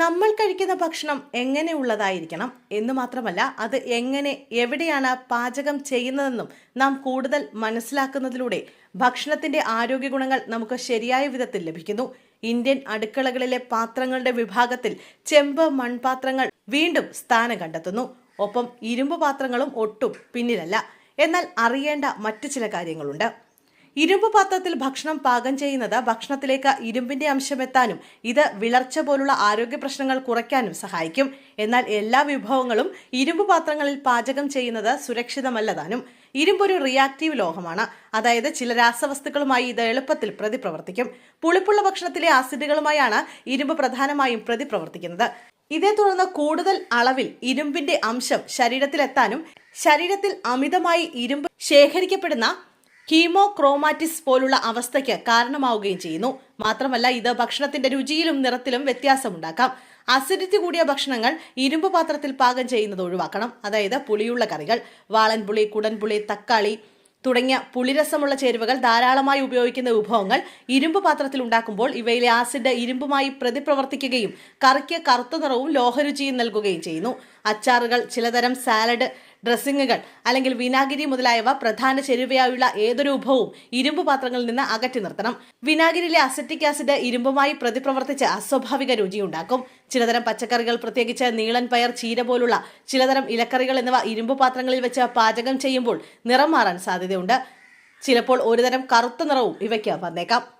നമ്മൾ കഴിക്കുന്ന ഭക്ഷണം എങ്ങനെയുള്ളതായിരിക്കണം എന്ന് മാത്രമല്ല അത് എങ്ങനെ എവിടെയാണ് പാചകം ചെയ്യുന്നതെന്നും നാം കൂടുതൽ മനസ്സിലാക്കുന്നതിലൂടെ ഭക്ഷണത്തിന്റെ ആരോഗ്യ ഗുണങ്ങൾ നമുക്ക് ശരിയായ വിധത്തിൽ ലഭിക്കുന്നു. ഇന്ത്യൻ അടുക്കളകളിലെ പാത്രങ്ങളുടെ വിഭാഗത്തിൽ ചെമ്പ് മൺപാത്രങ്ങൾ വീണ്ടും സ്ഥാനം കണ്ടെത്തുന്നു. ഒപ്പം ഇരുമ്പ് പാത്രങ്ങളും ഒട്ടും പിന്നിലല്ല. എന്നാൽ അറിയേണ്ട മറ്റു ചില കാര്യങ്ങളുണ്ട്. ഇരുമ്പ് പാത്രത്തിൽ ഭക്ഷണം പാകം ചെയ്യുന്നത് ഭക്ഷണത്തിലേക്ക് ഇരുമ്പിന്റെ അംശം എത്താനും ഇത് വിളർച്ച പോലുള്ള ആരോഗ്യ പ്രശ്നങ്ങൾ കുറയ്ക്കാനും സഹായിക്കും. എന്നാൽ എല്ലാ വിഭവങ്ങളും ഇരുമ്പ് പാത്രങ്ങളിൽ പാചകം ചെയ്യുന്നത് സുരക്ഷിതമല്ലതാനും ഇരുമ്പ് ഒരു റിയാക്റ്റീവ് ലോഹമാണ്. അതായത് ചില രാസവസ്തുക്കളുമായി ഇത് എളുപ്പത്തിൽ പ്രതിപ്രവർത്തിക്കും. പുളിപ്പുള്ള ഭക്ഷണത്തിലെ ആസിഡുകളുമായാണ് ഇരുമ്പ് പ്രധാനമായും പ്രതിപ്രവർത്തിക്കുന്നത്. ഇതേ തുടർന്ന് കൂടുതൽ അളവിൽ ഇരുമ്പിന്റെ അംശം ശരീരത്തിലെത്താനും ശരീരത്തിൽ അമിതമായി ഇരുമ്പ് ശേഖരിക്കപ്പെടുന്ന ഹീമോക്രോമാറ്റിസ് പോലുള്ള അവസ്ഥയ്ക്ക് കാരണമാവുകയും ചെയ്യുന്നു. മാത്രമല്ല ഇത് ഭക്ഷണത്തിന്റെ രുചിയിലും നിറത്തിലും വ്യത്യാസമുണ്ടാക്കാം. അസിഡിറ്റി കൂടിയ ഭക്ഷണങ്ങൾ ഇരുമ്പ് പാത്രത്തിൽ പാകം ചെയ്യുന്നത് ഒഴിവാക്കണം. അതായത് പുളിയുള്ള കറികൾ വാളൻപുളി കുടൻപുളി തക്കാളി തുടങ്ങിയ പുളിരസമുള്ള ചേരുവകൾ ധാരാളമായി ഉപയോഗിക്കുന്ന വിഭവങ്ങൾ ഇരുമ്പ് പാത്രത്തിൽ ഉണ്ടാക്കുമ്പോൾ ഇവയിലെ ആസിഡ് ഇരുമ്പുമായി പ്രതിപ്രവർത്തിക്കുകയും കറിക്ക് കറുത്ത നിറവും ലോഹരുചിയും നൽകുകയും ചെയ്യുന്നു. അച്ചാറുകൾ ചിലതരം സാലഡ് ഡ്രസ്സിങ്ങുകൾ അല്ലെങ്കിൽ വിനാഗിരി മുതലായവ പ്രധാന ചേരുവയായുള്ള ഏതൊരു ഉപവും ഇരുമ്പ് പാത്രങ്ങളിൽ നിന്ന് അകറ്റി നിർത്തണം. വിനാഗിരിയിലെ അസറ്റിക് ആസിഡ് ഇരുമ്പുമായി പ്രതിപ്രവർത്തിച്ച് അസ്വാഭാവിക രുചിയുണ്ടാക്കും. ചിലതരം പച്ചക്കറികൾ പ്രത്യേകിച്ച് നീളൻ പയർ ചീര പോലുള്ള ചിലതരം ഇലക്കറികൾ എന്നിവ ഇരുമ്പ് പാത്രങ്ങളിൽ വെച്ച് പാചകം ചെയ്യുമ്പോൾ നിറം മാറാൻ സാധ്യതയുണ്ട്. ചിലപ്പോൾ ഒരുതരം കറുത്ത നിറവും ഇവയ്ക്ക് വന്നേക്കാം.